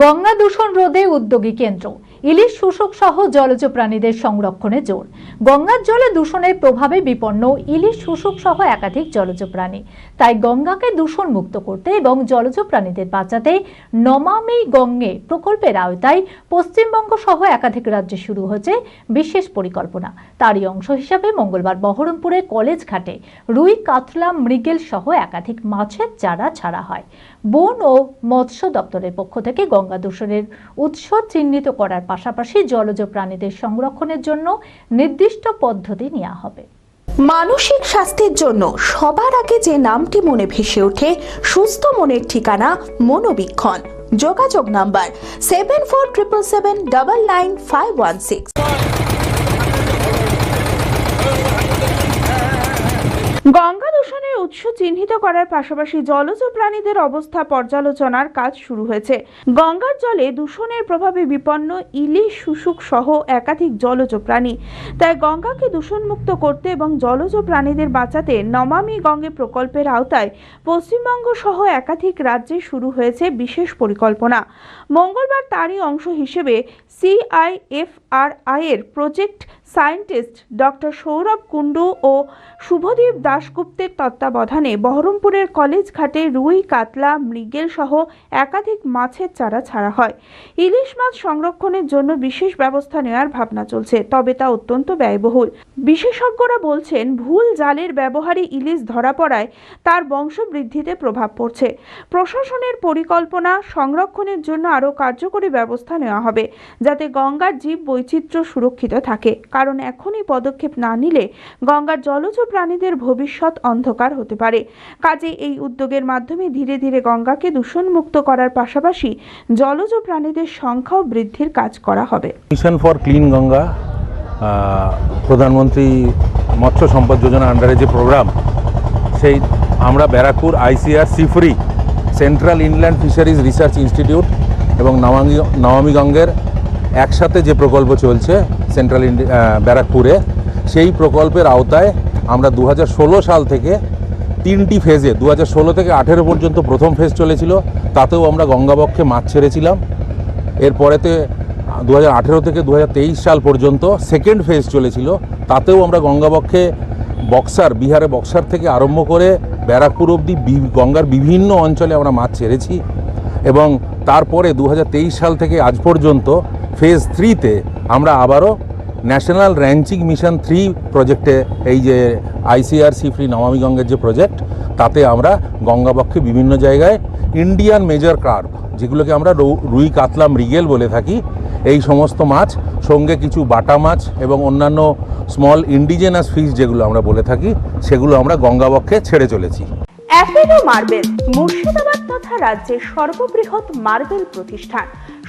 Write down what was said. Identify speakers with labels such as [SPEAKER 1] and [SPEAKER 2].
[SPEAKER 1] গঙ্গা দূষণ রোধে উদ্যোগী কেন্দ্র। ইলিশ শোষক সহ জলজ প্রাণীদের সংরক্ষণে জোর। গঙ্গার জলে দূষণের প্রভাবে বিপন্ন ইলিশ শোষক সহ একাধিক জলজ প্রাণী। তাই গঙ্গাকে দূষণ মুক্ত করতে এবং জলজ প্রাণীদের বাঁচাতে নমামি গঙ্গে প্রকল্পের আওতায় পশ্চিমবঙ্গ সহ একাধিক রাজ্যে শুরু হয়েছে বিশেষ পরিকল্পনা। তারই অংশ হিসাবে মঙ্গলবার বহরমপুরে কলেজ ঘাটে রুই, কাতলা, মৃগেল সহ একাধিক মাছের চারা ছাড়া হয়। বন ও মৎস্য দপ্তরের পক্ষ থেকে গঙ্গা দূষণের উৎস চিহ্নিত করার পাশাপাশি জলজ প্রাণীদের সংরক্ষণের জন্য নির্দিষ্ট পদ্ধতি নেওয়া হবে।
[SPEAKER 2] মানসিক স্বাস্থ্যের জন্য সবার আগে যে নামটি মনে ভেসে ওঠে সুস্থ মনের ঠিকানা মনোবীক্ষণ। যোগাযোগ number seven four triple seven double nine five one six
[SPEAKER 3] Ganga উৎস চিহ্নিত করার পাশাপাশি জলজ প্রাণীদের অবস্থা পর্যালোচনার কাজ শুরু হয়েছে। গঙ্গার জলে দূষণের প্রভাবে বিপন্ন ইলিশ, শুশুক সহ একাধিক জলজ প্রাণী। তাই গঙ্গাকে দূষণমুক্ত করতে এবং জলজ প্রাণীদের বাঁচাতে নমামি গঙ্গে প্রকল্পের আওতায় পশ্চিমবঙ্গ সহ একাধিক রাজ্যে শুরু হয়েছে বিশেষ পরিকল্পনা। মঙ্গলবার তারই অংশ হিসেবে সিআইএফআরআই এর project scientist doctor Sourav Kundu ও শুভদীপ দাশগুপ্তের তত্ত্বাবধানে বহরমপুরের কলেজ ঘাটে রুই, কাতলা, মৃগেল সহ একাধিক মাছের চারা ছাড়া হয়। ইলিশ মাছ সংরক্ষণের জন্য বিশেষ ব্যবস্থা নেওয়ার ভাবনা চলছে, তবে তা অত্যন্ত ব্যয়বহুল। বিশেষজ্ঞরা বলছেন, ভুল জালের ব্যবহারে ইলিশ ধরা পড়ায় তার বংশবৃদ্ধিতে প্রভাব পড়ছে। প্রশাসনের পরিকল্পনা সংরক্ষণের জন্য আরও কার্যকরী ব্যবস্থা নেওয়া হবে, যাতে গঙ্গার জীব বৈচিত্র্য সুরক্ষিত থাকে, কারণ এখনই পদক্ষেপ না নিলে গঙ্গার জলজ প্রাণীদের ভবিষ্যৎ অন্ধকার হতে পারে। কাজে এই উদ্যোগের মাধ্যমে ধীরে ধীরে গঙ্গাকে দূষণমুক্ত করার পাশাপাশি জলজ প্রাণীদের সংখ্যাও বৃদ্ধির কাজ করা হবে।
[SPEAKER 4] মিশন ফর ক্লিন গঙ্গা প্রধানমন্ত্রী মৎস্য সম্পদ যোজনা আন্ডারে যে প্রোগ্রাম সেই আমরা Barrackpore ICR CIFRI central inland fisheries research institute এবং নমামি নমামি গঙ্গের একসাথে যে প্রকল্প চলছে সেন্ট্রাল ব্যারাকপুরে, সেই প্রকল্পের আওতায় আমরা দু হাজার ষোলো সাল থেকে তিনটি ফেজে দু হাজার ষোলো থেকে আঠেরো পর্যন্ত প্রথম ফেজ চলেছিল, তাতেও আমরা গঙ্গাবক্ষে মাছ ছেড়েছিলাম। এরপরেতে দু হাজার আঠেরো থেকে দু হাজার তেইশ সাল পর্যন্ত সেকেন্ড ফেজ চলেছিল, তাতেও আমরা গঙ্গাবক্ষে বক্সার, বিহারে বক্সার থেকে আরম্ভ করে ব্যারাকপুর অবধি গঙ্গার বিভিন্ন অঞ্চলে আমরা মাছ ছেড়েছি। এবং তারপরে দু হাজার তেইশ সাল থেকে আজ পর্যন্ত ফেজ থ্রিতে আমরা আবারও ন্যাশনাল র্যাঞ্চিং মিশন থ্রি প্রজেক্টে এই যে আইসিআরসি ফ্রি নমামি গঙ্গের যে প্রজেক্ট তাতে আমরা গঙ্গাবক্ষে বিভিন্ন জায়গায় ইন্ডিয়ান মেজর কার্প যেগুলোকে আমরা রুই কাতলা মৃগেল বলে থাকি, এই সমস্ত মাছ, সঙ্গে কিছু বাটা মাছ এবং অন্যান্য স্মল ইন্ডিজেনাস ফিশ যেগুলো আমরা বলে থাকি, সেগুলো আমরা গঙ্গাবক্ষে ছেড়ে চলেছি।
[SPEAKER 3] অ্যাপেলো মার্বেল মুর্শিদাবাদ তথা রাজ্যের সর্ববৃহৎ মার্বেল প্রতিষ্ঠান।